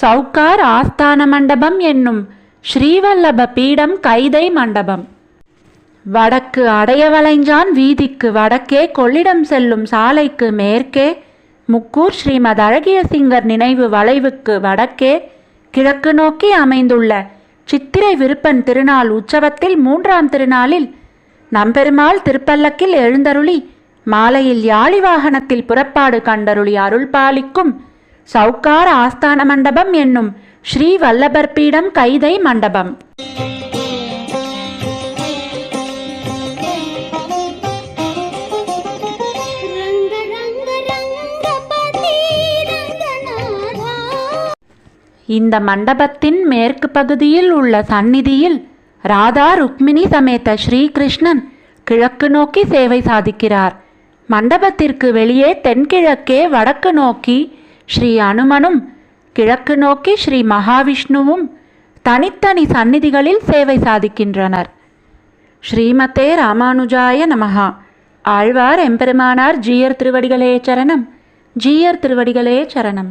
சவுக்கார் ஆஸ்தான மண்டபம் என்னும் ஸ்ரீவல்லப பீடம் கைதை மண்டபம். வடக்கு அடையவளைஞ்சான் வீதிக்கு வடக்கே கொள்ளிடம் செல்லும் சாலைக்கு மேற்கே முக்கூர் ஸ்ரீமத் அழகிய சிங்கர் நினைவு வளைவுக்கு வடக்கே கிழக்கு நோக்கி அமைந்துள்ள சித்திரை விருப்பன் திருநாள் உற்சவத்தில் மூன்றாம் திருநாளில் நம்பெருமாள் திருப்பல்லக்கில் எழுந்தருளி மாலையில் யாழி வாகனத்தில் புறப்பாடு கண்டருளி அருள் பாலிக்கும் சவுக்கார் ஆஸ்தான மண்டபம் என்னும் ஸ்ரீ வல்லபர் பீடம் கைதை மண்டபம். இந்த மண்டபத்தின் மேற்கு பகுதியில் உள்ள சந்நிதியில் ராதா ருக்மிணி சமேத்த ஸ்ரீகிருஷ்ணன் கிழக்கு நோக்கி சேவை சாதிக்கிறார். மண்டபத்திற்கு வெளியே தென்கிழக்கே வடக்கு நோக்கி ஸ்ரீ அனுமனும் கிழக்கு நோக்கி ஸ்ரீ மகாவிஷ்ணுவும் தனித்தனி சந்நிதிகளில் சேவை சாதிக்கின்றனர். ஸ்ரீமதே ராமானுஜாய நமகா ஆழ்வார் எம்பெருமானார் ஜீயர் திருவடிகளே சரணம். ஜீயர் திருவடிகளே சரணம்.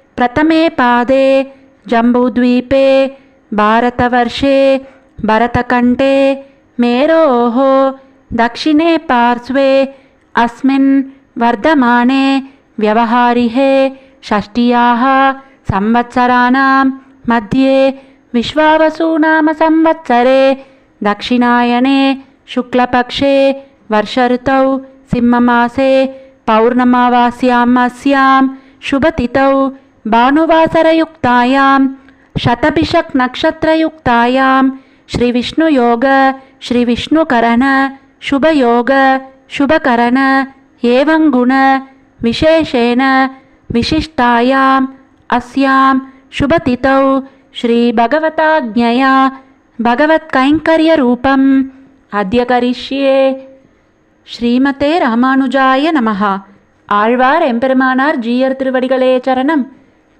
प्रथमे पादे जम्बूद्वीपे भारतवर्षे भरतकण्ठे मेरोः दक्षिणे पार्श्वे अस्मिन् वर्धमाने व्यवहारिहे षष्ट्याः संवत्सराणां मध्ये विश्वावसूनामसंवत्सरे दक्षिणायने शुक्लपक्षे वर्षऋतौ सिंहमासे पौर्णमावास्याम् अस्यां शुभतिथौ भानुवासरयुक्तायां शतभिषक् नक्षत्रयुक्तायां श्रीविष्णुयोग श्रीविष्णुकरण शुभयोग शुभकरण एवं गुण विशेषेण विशिष्टायाम् अस्यां शुभतिथौ श्रीभगवताज्ञया भगवत्कैङ्कर्यरूपम् अद्य करिष्ये ஸ்ரீமதே ராமானுஜாய நமஹா ஆழ்வார் எம்பெருமானார் ஜீயர் திருவடிகளே சரணம்